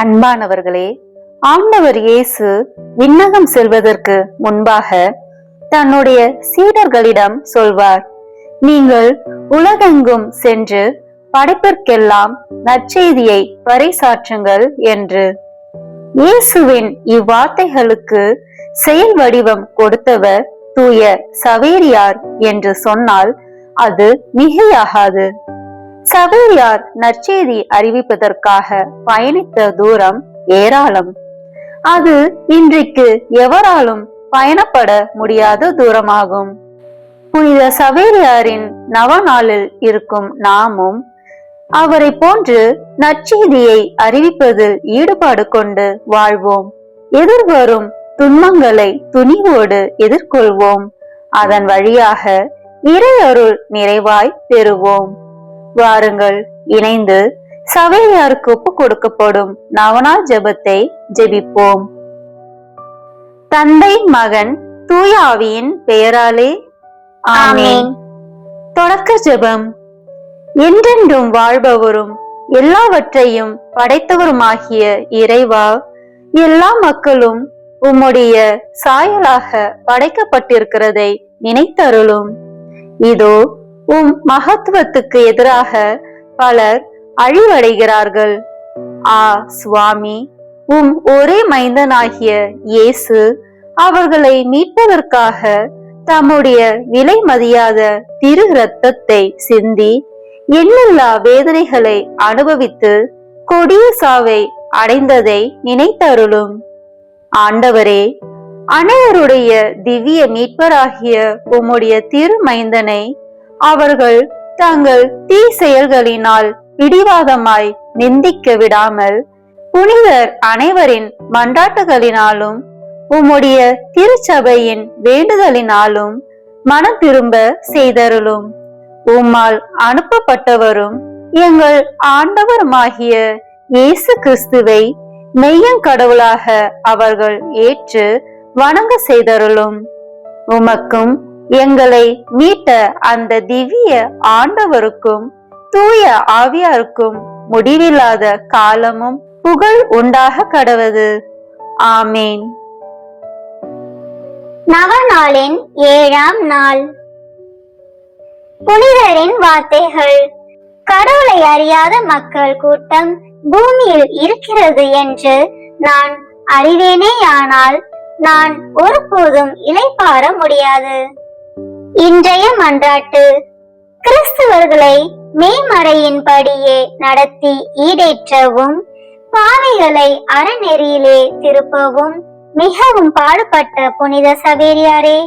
அன்பானவர்களே ஆண்டவர் இயேசு விண்ணகம் செல்வதற்கு முன்பாக தன்னுடைய சீடர்களிடம் சொல்வார் நீங்கள் உலகெங்கும் சென்று படைப்பிற்கெல்லாம் நற்செய்தியை பறைசாற்றுங்கள் என்று. இயேசுவின் இவ்வார்த்தைகளுக்கு செயல் வடிவம் கொடுத்தவர் தூய சவேரியார் என்று சொன்னால் அது மிகையாகாது. சவேரியார் நற்செய்தி அறிவிப்பதற்காக பயணித்த தூரம் ஏராளம். அது இன்றைக்கு எவராலும் பயணப்பட முடியாத தூரமாகும். புனித சவேரியாரின் நவநாளில் இருக்கும் நாமும் அவரை போன்று நற்செய்தியை அறிவிப்பதில் ஈடுபாடு கொண்டு வாழ்வோம். எதிர்வரும் துன்பங்களை துணிவோடு எதிர்கொள்வோம். அதன் வழியாக இறையொருள் நிறைவாய் பெறுவோம். வாருங்கள். இணைந்து சவேரியாருக்கு ஒப்பு கொடுக்கப்படும் நவநாள் ஜெபத்தை ஜெபிப்போம். தந்தை மகன் தூய ஆவியின் பெயராலே ஆமென். தொடக்க ஜெபம். என்றென்றும் வாழ்பவரும் எல்லாவற்றையும் படைத்தவருமாகிய இறைவா எல்லா மக்களும் உம்முடைய சாயலாக படைக்கப்பட்டிருக்கிறதை நினைத்தருளும். இதோ உம் மகத்துவத்துக்கு எதிராக பலர் அழிவடைகிறார்கள். ஆ சுவாமி உம் ஒரே மைந்தனாகிய இயேசு அவர்களை மீட்பதற்காக தம்முடைய விலை மதியாத திரு ரத்தத்தை சிந்தி எண்ணில்லா வேதனைகளை அனுபவித்து கொடிய சாவை அடைந்ததை நினைத்தருளும். ஆண்டவரே அனைவருடைய திவ்ய மீட்பராகிய உம்முடைய திருமைந்தனை அவர்கள் தங்கள் தீ செயல்களினால் பிடிவாதமாய் நிந்திக்க விடாமல் புனிதர் அனைவரின் மன்றாட்டுகளினாலும் உம்முடைய திருச்சபையின் வேண்டுதலினாலும் மனம் திரும்ப செய்தருளும். உம்மால் அனுப்பப்பட்டவரும் எங்கள் ஆண்டவருமாகிய இயேசு கிறிஸ்துவை மெய்யங்கடவுளாக அவர்கள் ஏற்று வணங்க செய்தருளும். உமக்கும் எங்களை மீட்ட அந்த திவ்ய ஆண்டவருக்கும் தூய ஆவியாருக்கும் முடிவில்லாத காலமும் புகழ் உண்டாக கடவது. ஆமேன். நவநாளின் ஏழாம் நாள். புனிதரின் வார்த்தைகள். கடவுளை அறியாத மக்கள் கூட்டம் பூமியில் இருக்கிறது என்று நான் அறிவேனேயானால் நான் ஒருபோதும் இளைப்பாற முடியாது. இன்றைய மன்றாட்டு. கிறிஸ்தவர்களை மெய்மறையின்படியே நடத்தி ஈடேற்றவும் பாவிகளை அறநெறியிலே திருப்பவும் மிகவும் பாடுபட்ட புனித சவேரியாரே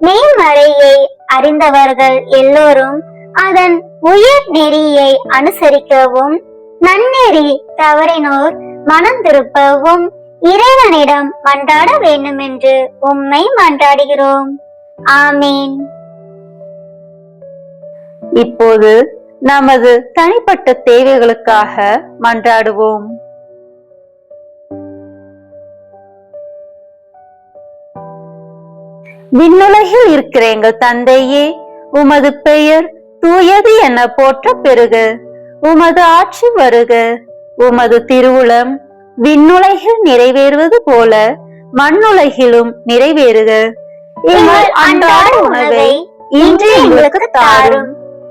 மேமறையை அறிந்தவர்கள் எல்லோரும் அதன் உயர் நெறியை அனுசரிக்கவும் நன்னெறி தவறினோர் மனம் திருப்பவும் இறைவனிடம் மன்றாட வேண்டும் என்று உம்மை மன்றாடுகிறோம். ஆமீன். இப்போது நமது தனிப்பட்ட தேவைகளுக்காக மன்றாடுவோம். விண்ணுலகில் இருக்கிற எங்கள் தந்தையே உமது பெயர் தூயது என போற்ற பெறுக உமது ஆட்சி வருக. உமது திருவுளம் விண்ணுலகில் நிறைவேறுவது போல மண்ணுலகிலும் நிறைவேறுக. எங்கள் அன்றாட உணவை இன்று எங்களுக்கு தாரும்.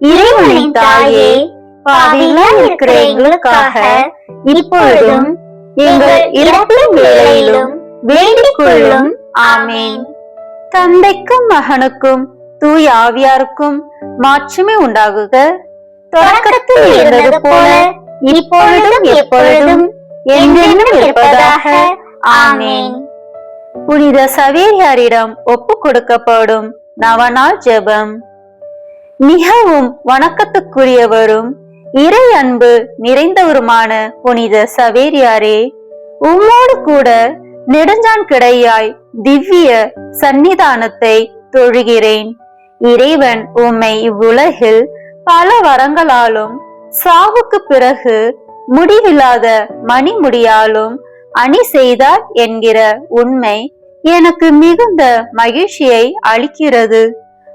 இறைவனை தாயே பாவிகளாய் இருக்கிற எங்களுக்காக இப்பொழுதும் எங்கள் இறப்பின் வேலையிலும் வேண்டிக் கொள்ளும் ஆமேன். தந்தைக்கும் மகனுக்கும் தூய் ஆவியாருக்கும் மாற்றமே உண்டாகுக. தொடக்கத்தில் இருந்தது போல இப்பொழுதும் எப்பொழுதும் என்றென்றும் இருப்பதாக. ஆமேன். புனித சவேரியாரிடம் ஒப்பு கொடுக்கப்படும் நவநாள் ஜெபம். மிகவும் வணக்கத்துக்குரியவரும் இறை அன்பு நிறைந்தவருமான புனித சவேரியாரே உம்மோடு கூட நெடுஞ்சான் கிடையாய் திவ்ய சந்நிதானத்தை தொழுகிறேன். இறைவன் உம்மை இவ்வுலகில் பல வரங்களாலும் சாவுக்கு பிறகு முடிவில்லாத மணிமுடியாலும் அணி செய்தார் என்கிற உண்மை எனக்கு மிகுந்த மகிழ்ச்சியை அளிக்கிறது.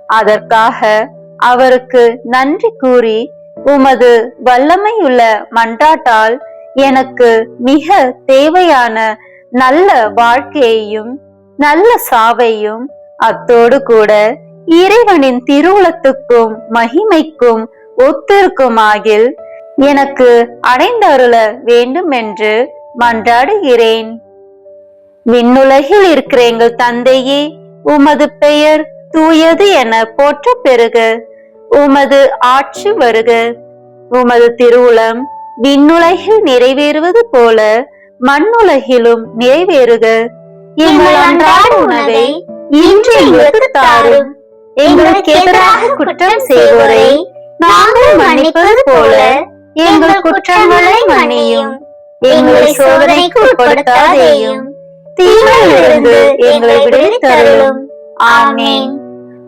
அதற்காக அவருக்கு நன்றி கூறி உமது வல்லமையுள்ள மன்றாட்டால் எனக்கு மிக தேவையான நல்ல வாழ்க்கையையும் நல்ல சாவையும் அத்தோடு கூட இறைவனின் திருவுளத்துக்கும் மகிமைக்கும் ஒத்திருக்குமாகில் எனக்கு அடைந்தருள வேண்டும் என்று மன்றாடுகிறேன். விண்ணுலகில் இருக்கிற எங்கள் தந்தையே உமது பெயர் தூயது என போற்ற பெறுக. உமது ஆட்சி வருக. உமது திருவுளம் விண்ணுலகில் நிறைவேறுவது போல மண்ணுலகிலும் நிறைவேறுக. எங்கள் அன்றாட உணவை இன்று எங்களுக்கு தாரும் எங்களுக்கு எதிராக குற்றம் செய்வோரை நாங்கள் மன்னிப்பது போல எங்கள் குற்றங்களை மன்னியும். எங்களை சோதனைக்கு உட்படுத்தாதேயும் தீமையிலிருந்து எங்களை விடுவித்தருளும். ஆமேன்.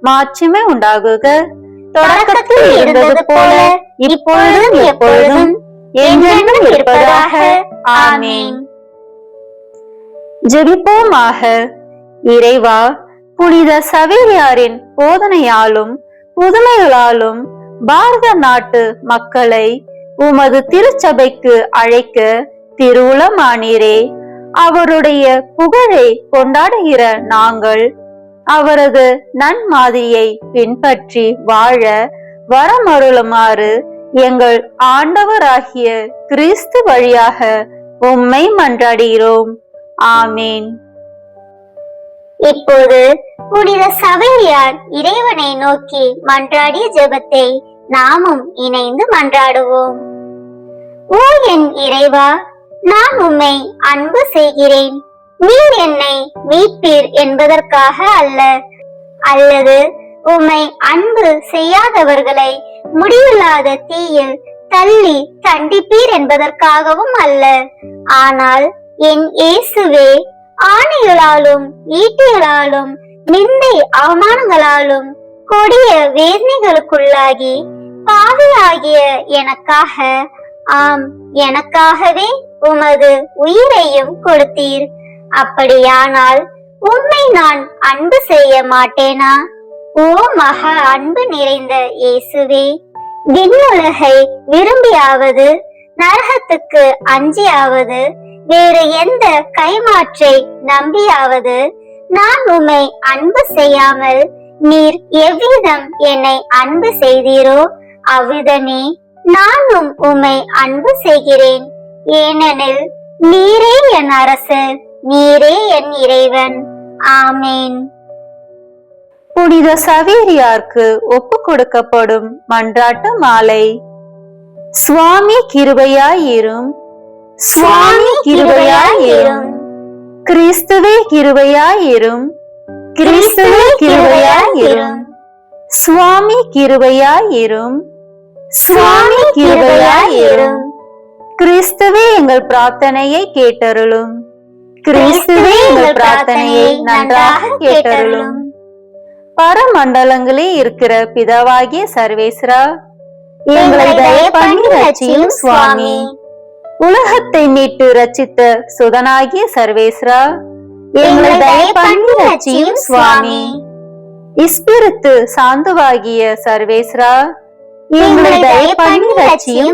மாட்சிமை உண்டாகுக. தொடக்கத்தில் இருந்தது போல இப்பொழுதும் எப்பொழுதும் என்றென்றும் இருப்பதாக. ஆமேன். ஜெபிப்போமாக. இறைவா புனித சவேரியாரின் போதனையாலும் புதுமைகளாலும் பாரத நாட்டு மக்களை உமது திருச்சபைக்கு அழைக்க திருவுளமானீரே. அவருடைய புகழை கொண்டாடுகிற நாங்கள் அவரது நன்மாதிரியை பின்பற்றி வாழ வரமருளுமாறு எங்கள் ஆண்டவராகிய கிறிஸ்து வழியாக உம்மை மன்றாடுகிறோம். ஆமேன். இப்போது புனித சபையார் இறைவனை நோக்கி மன்றாடிய ஜெபத்தை நாமும் இணைந்து மன்றாடுவோம். ஓ என் இறைவா நான் உம்மை அன்பு செய்கிறேன். நீர் என்னை மீட்பீர் என்பதற்காக அல்ல அல்லது உம்மை அன்பு செய்யாதவர்களை முடிவில்லாத தீயில் தள்ளி தண்டிப்பீர் என்பதற்காகவும் அல்ல. ஆனால் என் இயேசுவே ஆணைகளாலும் ஈட்டிகளாலும் நிந்தை அவமானங்களாலும் கொடிய வேதனைகளுக்குள்ளாகி பாவியாகிய எனக்காக ஆம் எனக்காகவே உமது உயிரையும் கொடுத்தீர். அப்படியானால் உம்மை நான் அன்பு செய்ய மாட்டேனா? ஓ மகா அன்பு நிறைந்த இயேசுவே விண்ணுலகை விரும்பியாவது நரகத்துக்கு அஞ்சியாவது வேறு எந்த கைமாற்றை நம்பியாவது நான் உம்மை அன்பு செய்யாமல் நீர் எவ்விதம் என்னை அன்பு செய்தீரோ அவ்விதமே நானும் உம்மை அன்பு செய்கிறேன். ஏனெனில் நீரே என் அரசு. நீரே என் இறைவன். ஆமேன். புனித சவேரியார்க்கு ஒப்பு கொடுக்கப்படும் மன்றாட்டு மாலை. சுவாமி கிருபையாயிரும். சுவாமி கிருபையாயிரும். கிறிஸ்துவே கிருபையாயிரும். கிறிஸ்துவே கிருபையாயிரும். சுவாமி கிருபையாயிரும். சுவாமி கிருபையாயிரும். கிறிஸ்துவே எங்கள் பிரார்த்தனையை கேட்டருளும். கிறிஸ்துவே எங்கள் பிரார்த்தனையை நன்றாக கேட்டருளும். பரமண்டலங்களே இருக்கிற பிதாவாகிய சர்வேஸ்வரா எங்களை சுவாமி. உலகத்தை மீட்டு ரச்சித்த சுதனாகிய சர்வேஸ்வரா எங்களை தயவு பண்ணி ரட்சியும் சுவாமி. இஸ்பிரித்து சாந்துவாகிய சர்வேஸ்வரா எங்களை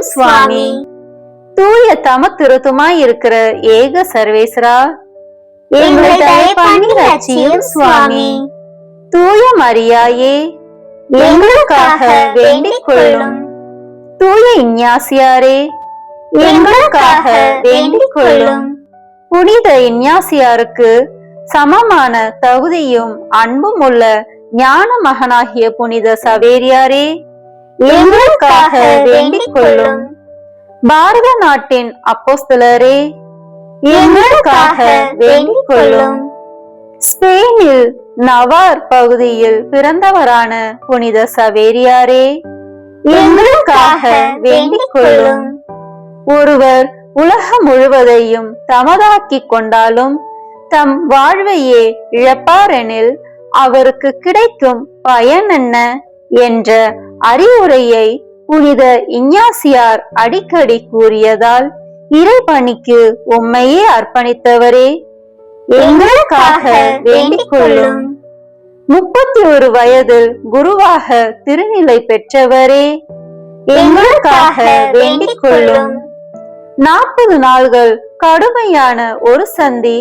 சுவாமி. தூய தம திருத்துமாய் இருக்கிற ஏக சர்வேஸ்வரா. எங்களை தயவு பண்ணி சுவாமி. தூய மரியாயே எங்களுக்காக வேண்டிக் கொள்ளும் தூய இஞ்ஞாசியாரே எங்களுக்காக வேண்டிக் கொள்ளும் புனித இஞ்ஞாசியாருக்கு சமமான தகுதியும் அன்பும் உள்ள ஞான மகனாகிய புனித சவேரியாரே எங்களுக்காக வேண்டிக் கொள்ளும் பாரத நாட்டின் அப்போஸ்தலரே எங்களுக்காக வேண்டிக் கொள்ளும் ஸ்பெயினில் நவார் பகுதியில் பிறந்தவரான புனித சவேரியாரே எங்களுக்காக வேண்டிக் கொள்ளும் ஒருவர் உலகம் முழுவதையும் தமதாக்கிக் கொண்டாலும் தம் வாழ்வையே இழப்பாரெனில் அவருக்கு கிடைக்கும் பயன் என்ன என்ற அறிவுரையை புனித இஞ்ஞாசியார் அடிக்கடி கூறியதால் இறைபணிக்கு உம்மையே அர்ப்பணித்தவரே எங்களுக்காக வேண்டிக் கொள்ளும் முப்பத்தி ஒரு வயதில் குருவாக திருநிலை பெற்றவரே எங்களுக்காக வேண்டிக் கொள்ளும் நாற்பது நாள்கள் கடுமையான ஒரு சந்தி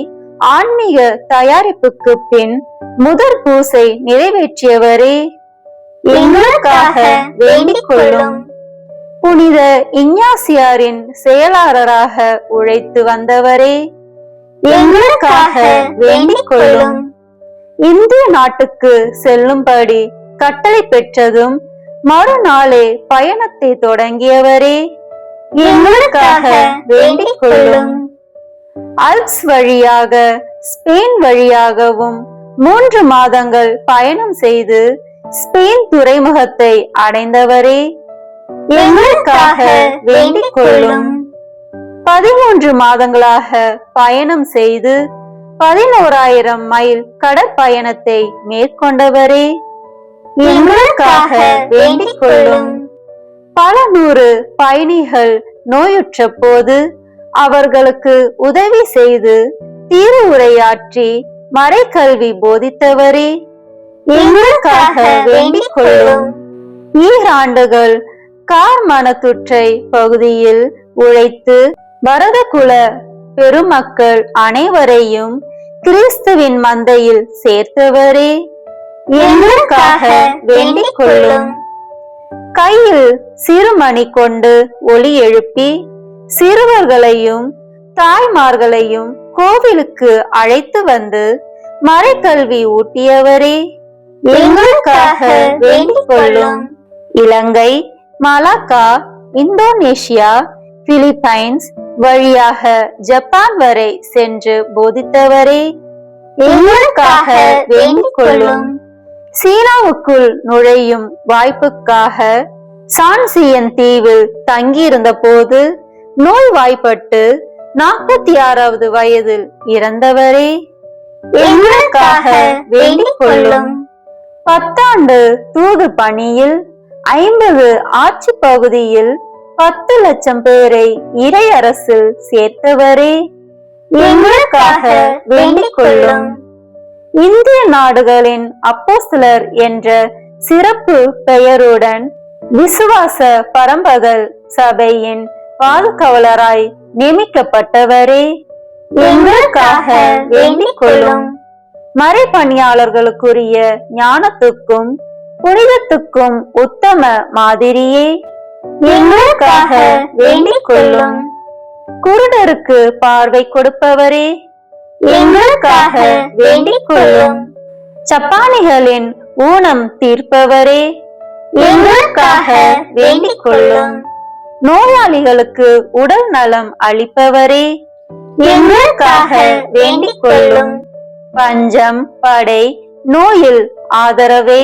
ஆன்மீக தயாரிப்புக்கு பின் முதற் பூசை நிறைவேற்றியவரே. எங்களுக்காக வேண்டிக் கொள்ளும் புனித இஞ்ஞாசியாரின் செயலாளராக உழைத்து வந்தவரே எங்களுக்காக வேண்டிக் கொள்ளும் இந்திய நாட்டுக்கு செல்லும்படி கட்டளை பெற்றதும் மறுநாளே பயணத்தை தொடங்கியவரே எங்களுக்காக வேண்டிக் கொள்ளும் அல்ப்ஸ் வழியாக ஸ்பெயின் வழியாகவும் மூன்று மாதங்கள் பயணம் செய்து ஸ்பெயின் துறைமுகத்தை அடைந்தவரே. எங்களுக்காக வேண்டிக் கொள்ளும் பதிமூன்று மாதங்களாக பயணம் செய்து பதினோராயிரம் மைல் கடற்பயணத்தை மேற்கொண்டவரே. எங்களுக்காக வேண்டிக் கொள்ளும் பல நூறு பயணிகள் நோயுற்ற போது அவர்களுக்கு உதவி செய்து தீர்வுரையாற்றி மறைக்கல்வி போதித்தவரே. எங்களுக்காக வேண்டிக் கொள்ளும் ஈராண்டுகள் கார் மனத்துற்றை பகுதியில் உழைத்து பரதகுல பெருமக்கள் அனைவரையும் கிறிஸ்துவின் மந்தையில் சேர்த்தவரே. எங்களுக்காக வேண்டிக் கொள்ளும் கையில் சிறுமணி கொண்டு ஒளி எழுப்பி சிறுவர்களையும் தாய்மார்களையும் கோவிலுக்கு அழைத்து வந்து மறைக்கல்வி ஊட்டியவரே. எங்களுக்காக வேண்டிக் கொள்ளும் இலங்கை மலாக்கா இந்தோனேஷியா பிலிப்பைன்ஸ் வழியாக ஜப்பான் வரை சென்று போதித்தவரே. எங்களுக்காக வேண்டிக் கொள்ளும் சீனாவுக்குள் நுழையும் வாய்ப்புக்காக சான்சியன் தீவில் தங்கியிருந்த போது நோய் வாய்ப்பட்டு நாற்பத்தி ஆறாவது வயதில் இறந்தவரே. எங்களுக்காக வேண்டிக் கொள்ளும் பத்தாண்டு தூது பணியில் ஐம்பது ஆட்சி பகுதியில் பத்து லட்சம் பேரை இறையரசில் சேர்த்தவரே. எங்களுக்காக வேண்டிக் கொள்ளும் இந்திய நாடுகளின் அப்போஸ்தலர் என்ற சிறப்பு பெயருடன் விசுவாச பரம்பகல் சபையின் பாதுகாவலராய் நியமிக்கப்பட்டவரே. எங்களுக்காக வேண்டிக் கொள்ளும் மறைப்பணியாளர்களுக்குரிய ஞானத்துக்கும் புனிதத்துக்கும் உத்தம மாதிரியே எங்களுக்காக வேண்டிக் கொள்ளும் குருடருக்கு பார்வை கொடுப்பவரே எங்களுக்காக வேண்டிக் கொள்ளும் சப்பானிகளின் ஊனம் தீர்ப்பவரே எங்களுக்காக வேண்டிக் கொள்ளும் நோயாளிகளுக்கு உடல் நலம் அளிப்பவரே எங்களுக்காக வேண்டிக் கொள்ளும் பஞ்சம் படை நோயில் ஆதரவே.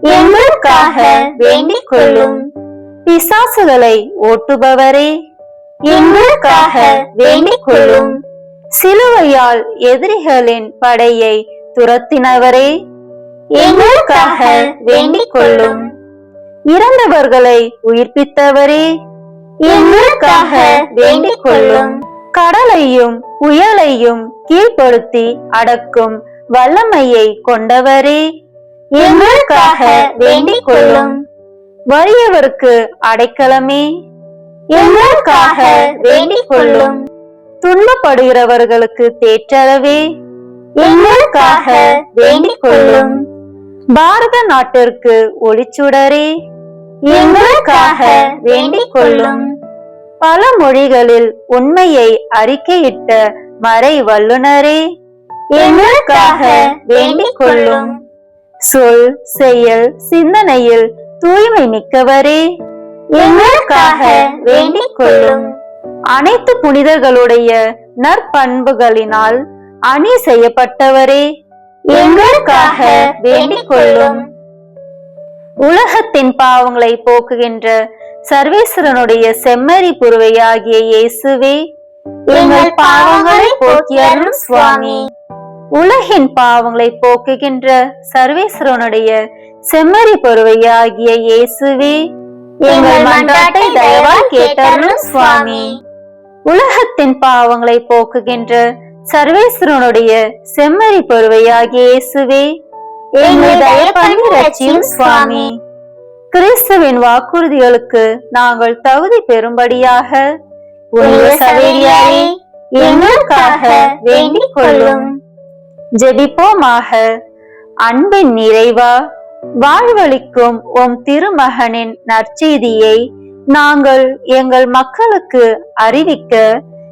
எங்களுக்காக வேண்டிக் கொள்ளும் பிசாசுகளை ஓட்டுபவரே. எங்களுக்காக வேண்டிக் கொள்ளும் சிலுவையால் எதிரிகளின் படையை துரத்தினவரே. எங்களுக்காக வேண்டிக் கொள்ளும் இறந்தவர்களை உயிர்ப்பித்தவரே. எங்களுக்காக வேண்டிக் கொள்ளும் கடலையும் புயலையும் கீழ்ப்படுத்தி அடக்கும் வல்லமையை கொண்டவரே. எங்களுக்காக வேண்டிக் கொள்ளும் வறியவருக்கு அடைக்கலமே. எங்களுக்காக வேண்டிக் கொள்ளும் துன்பப்படுகிறவர்களுக்கு தேற்றளவே. எங்களுக்காக வேண்டிக் கொள்ளும் பாரத நாட்டிற்கு ஒளிச்சுடரே. எங்களுக்காக வேண்டிக் கொள்ளும் பல மொழிகளில் உண்மையை அறிக்கையிட்ட மறை வல்லுனரே எங்களுக்காக வேண்டிக் கொள்ளும் சொல் செயல் சிந்தனையில் தூய்மை மிக்கவரே. எங்களுக்காக வேண்டிக் கொள்ளும் அனைத்து புனிதர்களுடைய நற்பண்புகளினால் அணி செய்யப்பட்டவரே. எங்களுக்காக வேண்டிக் கொள்ளும் உலகத்தின் பாவங்களை போக்குகின்ற சர்வேஸ்வரனுடைய செம்மறி புருவையாகிய இயேசுவே எங்கள் பாவங்களை போக்கியருளும் சுவாமி. உலகின் பாவங்களை போக்குகின்ற சர்வேஸ்வரனுடைய செம்மறி பொறுவையாகிய இயேசுவே எங்கள் மன்றாட்டை தயவாய் கேட்டருளும் சுவாமி. உலகத்தின் பாவங்களை போக்குகின்ற சர்வேஸ்வரனுடைய செம்மறி பொறுவையாகிய இயேசுவே எங்களை தயப்பண்ணி ரட்சியும் சுவாமி. கிறிஸ்துவின் வாக்குறுதிகளுக்கு நாங்கள் தகுதி பெறும்படியாக. வேண்டிக் கொள்ளும் ஜெபிப்போமாக. அன்பின் நிறைவா வாழ்வளிக்கும் உம் திருமகனின் நற்செய்தியை நாங்கள் எங்கள் மக்களுக்கு அறிவிக்க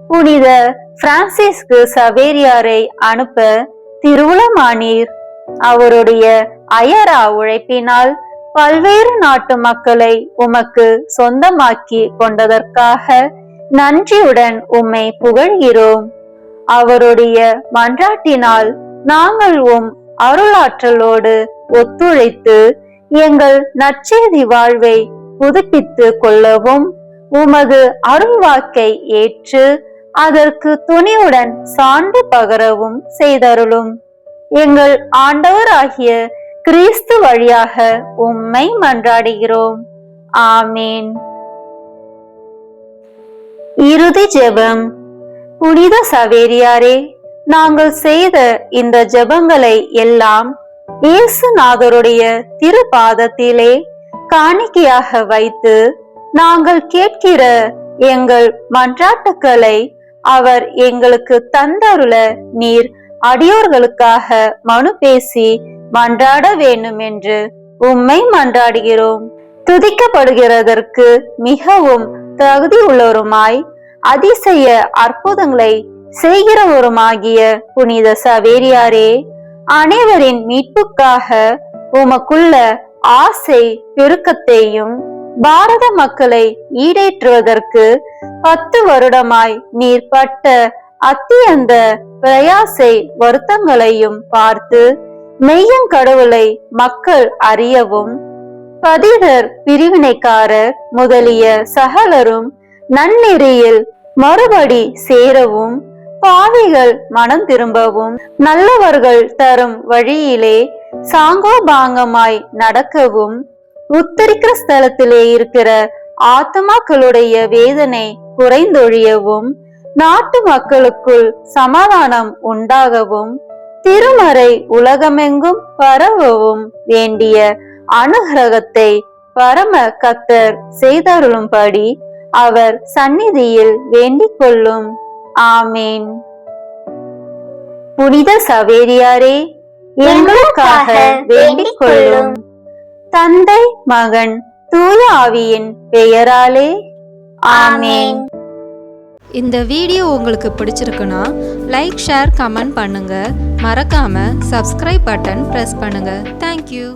புனித பிரான்சிஸ்கு சவேரியாரை அனுப்ப திருவுளமானீர். அவருடைய அயரா உழைப்பினால் பல்வேறு நாட்டு மக்களை உமக்கு சொந்தமாக்கி கொண்டதற்காக நன்றியுடன் உம்மை புகழ்கிறோம். அவருடைய மன்றாட்டினால் நாங்கள் உம் அருளாற்றலோடு ஒத்துழைத்து எங்கள் நற்செய்தி வாழ்வை புதுப்பித்து கொள்ளவும் உமது அருள்வாக்கை ஏற்று அதற்கு துணிவுடன் சான்று பகரவும் செய்தருளும். எங்கள் ஆண்டவராகிய கிறிஸ்து வழியாக உம்மை மன்றாடுகிறோம். ஆமேன். இறுதி ஜெபம். புனித சவேரியாரே நாங்கள் செய்த இந்த ஜெபங்களை எல்லாம் இயேசுநாதருடைய திருப்பாதத்திலே காணிக்கையாக வைத்து நாங்கள் கேட்கிற எங்கள் மன்றாட்டுக்களை அவர் எங்களுக்கு தந்தருள நீர் அடியோர்களுக்காக மனு பேசி மன்றாட வேண்டும் என்று உம்மை மன்றாடுகிறோம். துதிக்கப்படுகிறதற்கு மிகவும் தகுதி உள்ளவருமாய் அதிசய அற்புதங்களை செய்கிறவருமாகிய புனித சவேரியாரே அனைவரின் மீட்புக்காக உமக்குள்ள ஆசை பெருக்கத்தையும் பாரத மக்களை ஈடேற்றுவதற்கு பத்து வருடமாய் நீர் பட்ட அத்தியந்த பிரயாசை வருத்தங்களையும் பார்த்து மெய்யங்கடவுளை மக்கள் அறியவும் பதிதர் பிரிவினைக்காரர் முதலிய சகலரும் நன்னெறியில் மறுபடி சேரவும் பாவிகள் மனம் திரும்பவும் நல்லவர்கள் தரும் வழியிலே சாங்கோபாங்கமாய் நடக்கவும் உத்தரிக்கிற ஸ்தலத்திலே இருக்கிற ஆத்மாக்களுடைய வேதனை குறைந்தொழியவும் நாட்டு மக்களுக்குள் சமாதானம் உண்டாகவும் திருமறை உலகமெங்கும் பரவவும் வேண்டிய அனுகிரகத்தை பரம கத்தர் செய்தருளும்படி அவர் சந்நிதியில் வேண்டிக் கொள்ளும் ஆமேன். புனித சவேரியாரே எங்களுக்காக வேண்டிக் கொள்ளும் தந்தை மகன் தூய ஆவியின் பெயராலே ஆமேன். இந்த வீடியோ உங்களுக்கு பிடிச்சிருக்குன்னா லைக் ஷேர் கமெண்ட் பண்ணுங்கள் மறக்காமல் சப்ஸ்கிரைப் பட்டன் ப்ரெஸ் பண்ணுங்கள் தேங்க்யூ